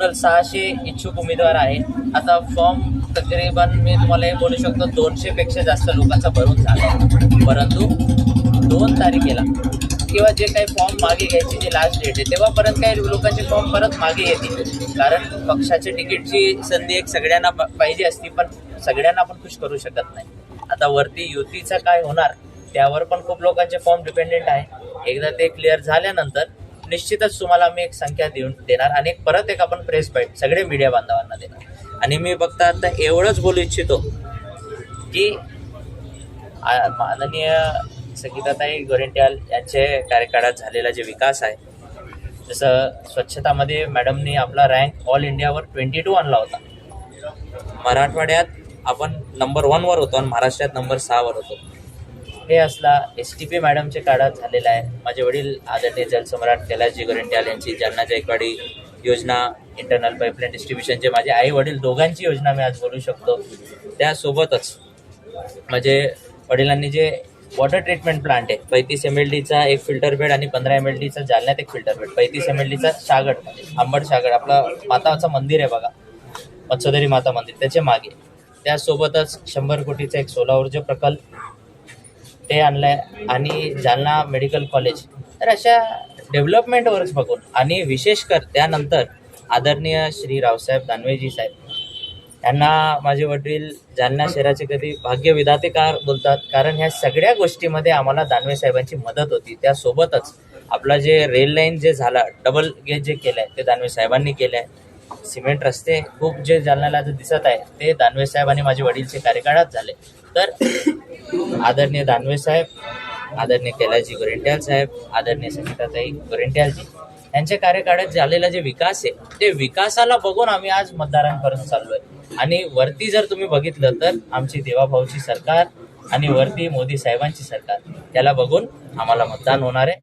Total सहाशे इच्छुक उमेदवार आहे आता फॉर्म तकरीबन मी तुम्हाला हे बोलू शकतो दोनशेपेक्षा जास्त लोकांचा भरून झाला. परंतु दोन तारखेला किंवा जे काही फॉर्म मागे घ्यायची जी लास्ट डेट आहे तेव्हापर्यंत काही लोकांचे फॉर्म परत मागे येतील. कारण पक्षाच्या तिकीटची संधी एक सगळ्यांना प- पाहिजे असती पण सगळ्यांना आपण खुश करू शकत नाही. आता वरती युतीचं काय होणार त्यावर पण खूप लोकांचे फॉर्म डिपेंडेंट आहे. एकदा ते क्लिअर झाल्यानंतर निश्चितच तुम्हाला मी एक संख्या देऊन देणार आणि परत एक आपण प्रेस बाईट सगळे मीडिया बांधवांना देणार. आणि मी फक्त आता एवढंच बोलू इच्छितो की माननीय संगीताताई गोरेंट्याल यांचे कार्यकाळात झालेला जे विकास आहे जसं स्वच्छतामध्ये मॅडमनी आपला रँक ऑल इंडियावर ट्वेंटी टू आणला होता. मराठवाड्यात आपण नंबर वनवर होतो आणि महाराष्ट्रात नंबर सहावर होतो. हे असला एस टी पी मॅडमच्या काळात झालेला आहे. माझे वडील आदरणीय जलसम्राट कैलासजी गोरेंट्याल यांची जालना जायकवाडी योजना इंटरनल पाईपलाईन डिस्ट्रीब्युशनचे माझे आई वडील दोघांची योजना मी आज बोलू शकतो. त्यासोबतच म्हणजे वडिलांनी जे वॉटर ट्रीटमेंट प्लांट आहे पैतीस एम एल डीचा एक फिल्टर बेड आणि पंधरा एम एल डीचा जालन्यात एक फिल्टर बेड पैतीस एम एल डीचा शागड म्हणजे आंबट शागड आपला माताचं मंदिर आहे बघा मत्स्योदरी माता मंदिर त्याच्यामागे. त्यासोबतच शंभर कोटीचा एक सोलार ऊर्जा प्रकल्प ते आणलं आहे आणि जालना मेडिकल कॉलेज. तर अशा डेव्हलपमेंटवरच बघून आणि विशेष कर त्यानंतर आदरणीय श्री रावसाहेब दानवेजी साहेब. यांना माझे वडील जालना शहराचे कधी भाग्यविधाते का बोलतात. कारण ह्या सगळ्या गोष्टीमध्ये आम्हाला दानवे साहेबांची मदत होती. त्यासोबतच आपला जे रेल लाईन जे झाला डबल गेज जे केलं आहे ते दानवे साहेबांनी केलं आहे सिमेंट रस्ते खूप जे जालन्याला जे दिसत आहे ते दानवे साहेब आणि माझे वडीलचे कार्यकाळात झाले. तर आदरणीय दानवे साहेब आदरणीय कैलाजी गोरेंट्याल साहेब आदरणीय सचिताताई गोरेंट्यालजी यांच्या कार्यकाळात झालेला जे विकास आहे ते विकासाला बघून आम्ही आज मतदारांपर्यंत चाललोय. आणि वरती जर तुम्ही बघितलं तर आमची देवाभाऊची सरकार आणि वरती मोदी साहेबांची सरकार त्याला बघून आम्हाला मतदान होणार आहे.